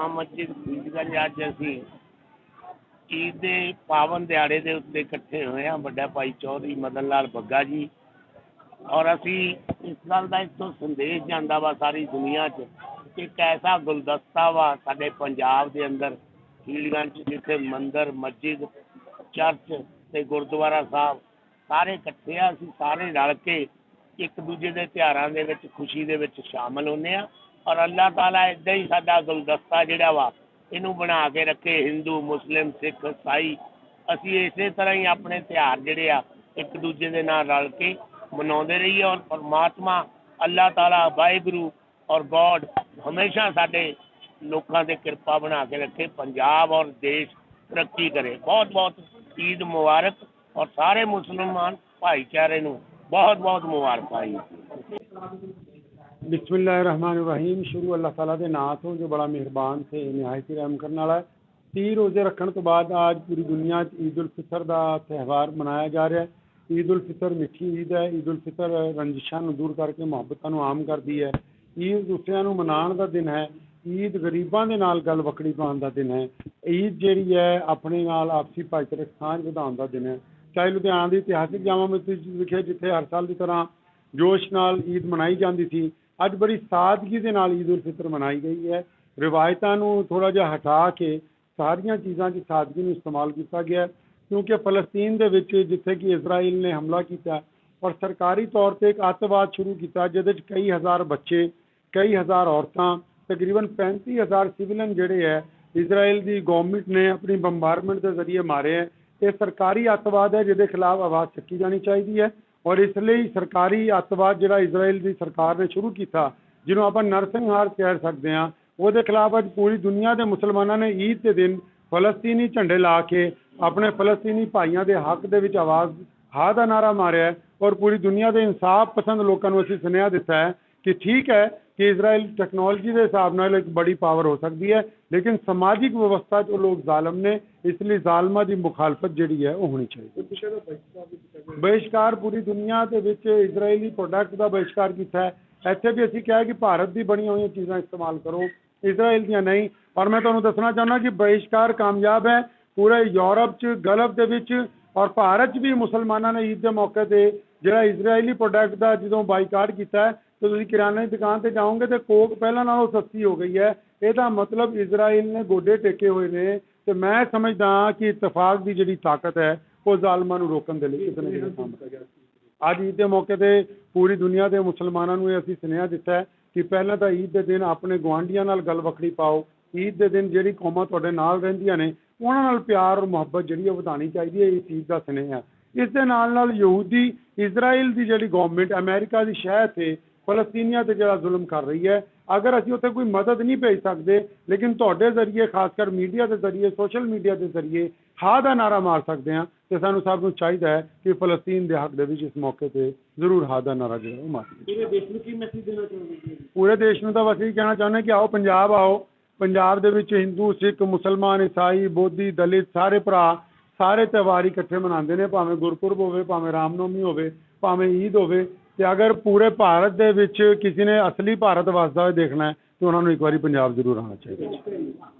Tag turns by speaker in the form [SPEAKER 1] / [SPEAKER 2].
[SPEAKER 1] ਜਾਮਾ ਮਸਜਿਦ ਫਰੀਦਗੰਜ ਅੱਜ ਅਸੀਂ ਈਦ ਦੇ ਪਾਵਨ ਦਿਹਾੜੇ ਦੇ ਉੱਤੇ ਇਕੱਠੇ ਹੋਏ ਹਾਂ, ਵੱਡਾ ਭਾਈ ਚੌਧਰੀ ਮਦਨ ਲਾਲ ਬੱਗਾ ਜੀ। ਔਰ ਅਸੀਂ ਇਸ ਗੱਲ ਦਾ ਇੱਕ ਸੰਦੇਸ਼ ਜਾਂਦਾ ਵਾ ਸਾਰੀ ਦੁਨੀਆ 'ਚ ਕਿ ਇੱਕ ਗੁਲਦਸਤਾ ਵਾ ਸਾਡੇ ਪੰਜਾਬ ਦੇ ਅੰਦਰ ਫਰੀਦਗੰਜ ਜਿੱਥੇ ਮੰਦਿਰ, ਮਸਜਿਦ, ਚਰਚ ਤੇ ਗੁਰਦੁਆਰਾ ਸਾਹਿਬ ਸਾਰੇ ਇਕੱਠੇ ਆ, ਅਸੀਂ ਸਾਰੇ ਰਲ ਕੇ ਇੱਕ ਦੂਜੇ ਦੇ ਤਿਉਹਾਰਾਂ ਦੇ ਵਿੱਚ, ਖੁਸ਼ੀ ਦੇ ਵਿੱਚ ਸ਼ਾਮਲ ਹੁੰਦੇ ਆ। ਔਰ ਅੱਲਾਹ ਤਾਲਾ ਇਦਾਂ ਹੀ ਸਾਡਾ ਗੁਲਦਸਤਾ ਜਿਹੜਾ ਵਾ, ਇਹਨੂੰ ਬਣਾ ਕੇ ਰੱਖੇ ਹਿੰਦੂ, ਮੁਸਲਿਮ, ਸਿੱਖ ਇਸਾਈ ਅਸੀਂ ਇਸੇ ਤਰ੍ਹਾਂ ਹੀ ਆਪਣੇ ਤਿਉਹਾਰ ਜਿਹੜੇ ਆ, ਇੱਕ ਦੂਜੇ ਦੇ ਨਾਲ ਰਲ ਕੇ ਮਨਾਉਂਦੇ ਰਹੀਏ ਔਰ ਪਰਮਾਤਮਾ ਅੱਲਾਹ ਤਾਲਾ ਵਾਹਿਗੁਰੂ ਔਰ ਗੋਡ ਹਮੇਸ਼ਾ ਸਾਡੇ ਲੋਕਾਂ ਤੇ ਕਿਰਪਾ ਬਣਾ ਕੇ ਰੱਖੇ, ਪੰਜਾਬ ਔਰ ਦੇਸ਼ ਤਰੱਕੀ ਕਰੇ। ਬਹੁਤ ਬਹੁਤ ਈਦ ਮੁਬਾਰਕ ਔਰ ਸਾਰੇ ਮੁਸਲਮਾਨ ਭਾਈਚਾਰੇ ਨੂੰ ਬਹੁਤ ਬਹੁਤ ਮੁਬਾਰਕਾਂ ਜੀ।
[SPEAKER 2] ਬਿਸਮਿਲ੍ਲਾਹਿਰਰਹਿਮਾਨਿਰਰਹੀਮ। ਸ਼ੁਰੂ ਅੱਲਾਹ ਤਾਲਾ ਦੇ ਨਾਂ ਤੋਂ, ਜੋ ਬੜਾ ਮਿਹਰਬਾਨ ਤੇ ਨਿਹਾਇਤ ਰਹਿਮ ਕਰਨ ਵਾਲਾ ਹੈ। ਤੀਹ ਰੋਜ਼ੇ ਰੱਖਣ ਤੋਂ ਬਾਅਦ ਅੱਜ ਪੂਰੀ ਦੁਨੀਆ 'ਚ ਈਦ ਉਲ ਫਿਤਰ ਦਾ ਤਿਉਹਾਰ ਮਨਾਇਆ ਜਾ ਰਿਹਾ ਹੈ। ਈਦ ਉਲ ਫਿਤਰ ਮਿੱਠੀ ਈਦ ਹੈ। ਈਦ ਉਲ ਫਿਤਰ ਰੰਜਿਸ਼ਾਂ ਨੂੰ ਦੂਰ ਕਰਕੇ ਮੁਹੱਬਤਾਂ ਨੂੰ ਆਮ ਕਰਦੀ ਹੈ। ਈਦ ਦੂਸਰਿਆਂ ਨੂੰ ਮਨਾਉਣ ਦਾ ਦਿਨ ਹੈ। ਈਦ ਗਰੀਬਾਂ ਦੇ ਨਾਲ ਗੱਲ ਵਕੜੀ ਪਾਉਣ ਦਾ ਦਿਨ ਹੈ। ਈਦ ਜਿਹੜੀ ਹੈ, ਆਪਣੇ ਨਾਲ ਆਪਸੀ ਭਾਈਚਾਰਕ ਸਾਂਝ ਵਧਾਉਣ ਦਾ ਦਿਨ ਹੈ। ਚਾਹੇ ਲੁਧਿਆਣਾ ਦੀ ਇਤਿਹਾਸਿਕ ਜਾਮਾ ਮਸਜਿਦ ਵਿਖੇ, ਜਿੱਥੇ ਹਰ ਸਾਲ ਦੀ ਤਰ੍ਹਾਂ ਜੋਸ਼ ਨਾਲ ਈਦ ਮਨਾਈ ਜਾਂਦੀ ਸੀ ਅੱਜ ਬੜੀ ਸਾਦਗੀ ਦੇ ਨਾਲ ਈਦ ਉਲ ਫਿਤਰ ਮਨਾਈ ਗਈ ਹੈ। ਰਿਵਾਇਤਾਂ ਨੂੰ ਥੋੜਾ ਜਿਹਾ ਹਟਾ ਕੇ ਸਾਰੀਆਂ ਚੀਜ਼ਾਂ 'ਚ ਸਾਦਗੀ ਨੂੰ ਇਸਤੇਮਾਲ ਕੀਤਾ ਗਿਆ ਕਿਉਂਕਿ ਫਲਸਤੀਨ ਦੇ ਵਿੱਚ ਜਿੱਥੇ ਕਿ ਇਜ਼ਰਾਈਲ ਨੇ ਹਮਲਾ ਕੀਤਾ ਔਰ ਸਰਕਾਰੀ ਤੌਰ ਤੇ ਇੱਕ ਅੱਤਵਾਦ ਸ਼ੁਰੂ ਕੀਤਾ, ਜਿਹਦੇ 'ਚ ਕਈ ਹਜ਼ਾਰ ਬੱਚੇ, ਕਈ ਹਜ਼ਾਰ ਔਰਤਾਂ, ਤਕਰੀਬਨ 35000 ਸਿਵਲਨ ਜਿਹੜੇ ਹੈ, ਇਜ਼ਰਾਈਲ ਦੀ ਗਵਰਨਮੈਂਟ ਨੇ ਆਪਣੀ ਬੰਬਾਰਮੈਂਟ ਦੇ ਜ਼ਰੀਏ ਮਾਰੇ ਹੈ। ਇਹ ਸਰਕਾਰੀ ਅੱਤਵਾਦ ਹੈ, ਜਿਹਦੇ ਖਿਲਾਫ ਆਵਾਜ਼ ਚੱਕੀ ਜਾਣੀ ਚਾਹੀਦੀ ਹੈ। ਔਰ ਇਸ ਲਈ ਸਰਕਾਰੀ ਅੱਤਵਾਦ ਜਿਹੜਾ ਇਜ਼ਰਾਈਲ ਦੀ ਸਰਕਾਰ ਨੇ ਸ਼ੁਰੂ ਕੀਤਾ, ਜਿਹਨੂੰ ਆਪਾਂ ਨਰਸਿੰਘਹਾਰ ਕਹਿ ਸਕਦੇ ਹਾਂ, ਉਹਦੇ ਖਿਲਾਫ ਅੱਜ ਪੂਰੀ ਦੁਨੀਆ ਦੇ ਮੁਸਲਮਾਨਾਂ ਨੇ ਈਦ ਦੇ ਦਿਨ ਫਲਸਤੀਨੀ ਝੰਡੇ ਲਾ ਕੇ ਆਪਣੇ ਫਲਸਤੀਨੀ ਭਾਈਆਂ ਦੇ ਹੱਕ ਦੇ ਵਿੱਚ ਆਵਾਜ਼ ਹਾ ਦਾ ਨਾਰਾ ਮਾਰਿਆ ਔਰ ਪੂਰੀ ਦੁਨੀਆ ਦੇ ਇਨਸਾਫ ਪਸੰਦ ਲੋਕਾਂ ਨੂੰ ਅਸੀਂ ਸੁਨੇਹਾ ਦਿੱਤਾ ਹੈ ਕਿ ਠੀਕ ਹੈ ਕਿ ਇਜ਼ਰਾਈਲ ਟੈਕਨੋਲੋਜੀ ਦੇ ਹਿਸਾਬ ਨਾਲ ਇੱਕ ਬੜੀ ਪਾਵਰ ਹੋ ਸਕਦੀ ਹੈ, ਲੇਕਿਨ ਸਮਾਜਿਕ ਵਿਵਸਥਾ 'ਚ ਉਹ ਲੋਕ ਜ਼ਾਲਮ ਨੇ, ਇਸ ਲਈ ਜ਼ਾਲਮਾਂ ਦੀ ਮੁਖਾਲਫਤ ਜਿਹੜੀ ਹੈ ਉਹ ਹੋਣੀ ਚਾਹੀਦੀ ਹੈ। ਬਹਿਸ਼ਕਾਰ ਪੂਰੀ ਦੁਨੀਆ ਦੇ ਵਿੱਚ ਇਜ਼ਰਾਈਲੀ ਪ੍ਰੋਡਕਟ ਦਾ ਬਹਿਸ਼ਕਾਰ ਕੀਤਾ ਹੈ? ਇੱਥੇ ਵੀ ਅਸੀਂ ਕਿਹਾ ਕਿ ਭਾਰਤ ਦੀ ਬਣੀਆਂ ਹੋਈਆਂ ਚੀਜ਼ਾਂ ਇਸਤੇਮਾਲ ਕਰੋ, ਇਜ਼ਰਾਈਲ ਦੀਆਂ ਨਹੀਂ। ਔਰ ਮੈਂ ਤੁਹਾਨੂੰ ਦੱਸਣਾ ਚਾਹੁੰਦਾ ਕਿ ਬਹਿਸ਼ਕਾਰ ਕਾਮਯਾਬ ਹੈ, ਪੂਰੇ ਯੂਰਪ 'ਚ, ਗਲਫ ਦੇ ਵਿੱਚ, ਔਰ ਭਾਰਤ 'ਚ ਵੀ ਮੁਸਲਮਾਨਾਂ ਨੇ ਈਦ ਦੇ ਮੌਕੇ ਤੇ ਜਿਹੜਾ ਇਜ਼ਰਾਈਲੀ ਪ੍ਰੋਡਕਟ ਦਾ ਜਦੋਂ ਬਾਈਕਾਟ ਕੀਤਾ ਹੈ, ਤੇ ਤੁਸੀਂ ਕਿਰਾਨੇ ਦੀ ਦੁਕਾਨ ਤੇ ਜਾਓਗੇ ਤੇ ਕੋਕ ਪਹਿਲਾਂ ਨਾਲੋਂ ਸਸਤੀ ਹੋ ਗਈ ਹੈ। ਇਹਦਾ ਮਤਲਬ ਇਜ਼ਰਾਈਲ ਨੇ ਗੋਡੇ ਟੇਕੇ ਹੋਏ ਨੇ, ਤੇ ਮੈਂ ਸਮਝਦਾ ਕਿ ਇਤਫਾਕ ਦੀ ਜਿਹੜੀ ਤਾਕਤ ਹੈ ਉਹ ਜ਼ਾਲਮਾਂ ਨੂੰ ਰੋਕਣ ਦੇ ਲਈ ਕਿਤੇ ਨਾ ਕਿਤੇ ਕੰਮ ਕਰੇਗਾ ਅੱਜ ਈਦ ਦੇ ਮੌਕੇ ਤੇ ਪੂਰੀ ਦੁਨੀਆ ਦੇ ਮੁਸਲਮਾਨਾਂ ਨੂੰ ਇਹ ਅਸੀਂ ਸੁਨੇਹਾ ਦਿੱਤਾ ਹੈ ਕਿ ਪਹਿਲਾਂ ਤਾਂ ਈਦ ਦੇ ਦਿਨ ਆਪਣੇ ਗੁਆਂਢੀਆਂ ਨਾਲ ਗੱਲ ਵਕੜੀ ਪਾਓ। ਈਦ ਦੇ ਦਿਨ ਜਿਹੜੀ ਕੌਮਾਂ ਤੁਹਾਡੇ ਨਾਲ ਰਹਿੰਦੀਆਂ ਨੇ, ਉਹਨਾਂ ਨਾਲ ਪਿਆਰ ਔਰ ਮੁਹੱਬਤ ਜਿਹੜੀ ਉਹ ਵਧਾਉਣੀ ਚਾਹੀਦੀ ਹੈ, ਇਹ ਚੀਜ਼ ਦਾ ਸੁਨੇਹਾ ਇਸ ਦੇ ਨਾਲ ਨਾਲ ਯਹੂਦੀ, ਇਜ਼ਰਾਈਲ ਦੀ ਜਿਹੜੀ ਗਵਰਨਮੈਂਟ ਅਮਰੀਕਾ ਦੀ ਸ਼ਹਿ ਤੇ ਫਲਸਤੀਨੀਆਂ ਤੇ ਜਿਹੜਾ ਜ਼ੁਲਮ ਕਰ ਰਹੀ ਹੈ, ਅਗਰ ਅਸੀਂ ਉੱਥੇ ਕੋਈ ਮਦਦ ਨਹੀਂ ਭੇਜ ਸਕਦੇ, ਲੇਕਿਨ ਤੁਹਾਡੇ ਜ਼ਰੀਏ, ਖਾਸ ਕਰ ਮੀਡੀਆ ਦੇ ਜ਼ਰੀਏ ਸੋਸ਼ਲ ਮੀਡੀਆ ਦੇ ਜ਼ਰੀਏ ਹਾਂ ਦਾ ਨਾਰਾ ਮਾਰ ਸਕਦੇ ਹਾਂ ਤੇ ਸਾਨੂੰ ਸਭ ਨੂੰ ਚਾਹੀਦਾ ਹੈ ਕਿ ਫਲਸਤੀਨ ਦੇ ਹੱਕ ਦੇ ਵਿੱਚ ਇਸ ਮੌਕੇ ਤੇ ਜ਼ਰੂਰ ਹਾਂ ਦਾ ਨਾਰਾ ਜਿਹੜਾ ਉਹ ਮਾਰੀਏ
[SPEAKER 3] ਪੂਰੇ ਦੇਸ਼ ਨੂੰ ਕੀ ਮੈਸੇਜ ਦੇਣਾ ਚਾਹੁੰਦੇ ਜੀ?
[SPEAKER 2] ਪੂਰੇ ਦੇਸ਼ ਨੂੰ ਤਾਂ ਬਸ ਇਹ ਕਹਿਣਾ ਚਾਹੁੰਦੇ ਕਿ ਆਓ ਪੰਜਾਬ ਆਓ ਪੰਜਾਬ ਦੇ ਵਿੱਚ ਹਿੰਦੂ ਸਿੱਖ ਮੁਸਲਮਾਨ ਈਸਾਈ ਬੋਧੀ ਦਲਿਤ ਸਾਰੇ ਭਰਾ ਸਾਰੇ ਤਿਉਹਾਰ ਇਕੱਠੇ ਮਨਾਉਂਦੇ ਨੇ ਭਾਵੇਂ ਗੁਰਪੁਰਬ ਹੋਵੇ ਭਾਵੇਂ ਰਾਮਨੌਮੀ ਹੋਵੇ ਭਾਵੇਂ ਈਦ ਹੋਵੇ। ਤੇ ਅਗਰ ਪੂਰੇ ਭਾਰਤ ਦੇ ਵਿੱਚ ਕਿਸੇ ਨੇ ਅਸਲੀ ਭਾਰਤ ਵਸਦਾ ਹੋਇਆ ਦੇਖਣਾ ਹੈ ਤੇ ਉਹਨਾਂ ਨੂੰ ਇੱਕ ਵਾਰੀ ਪੰਜਾਬ ਜ਼ਰੂਰ ਆਉਣਾ ਚਾਹੀਦਾ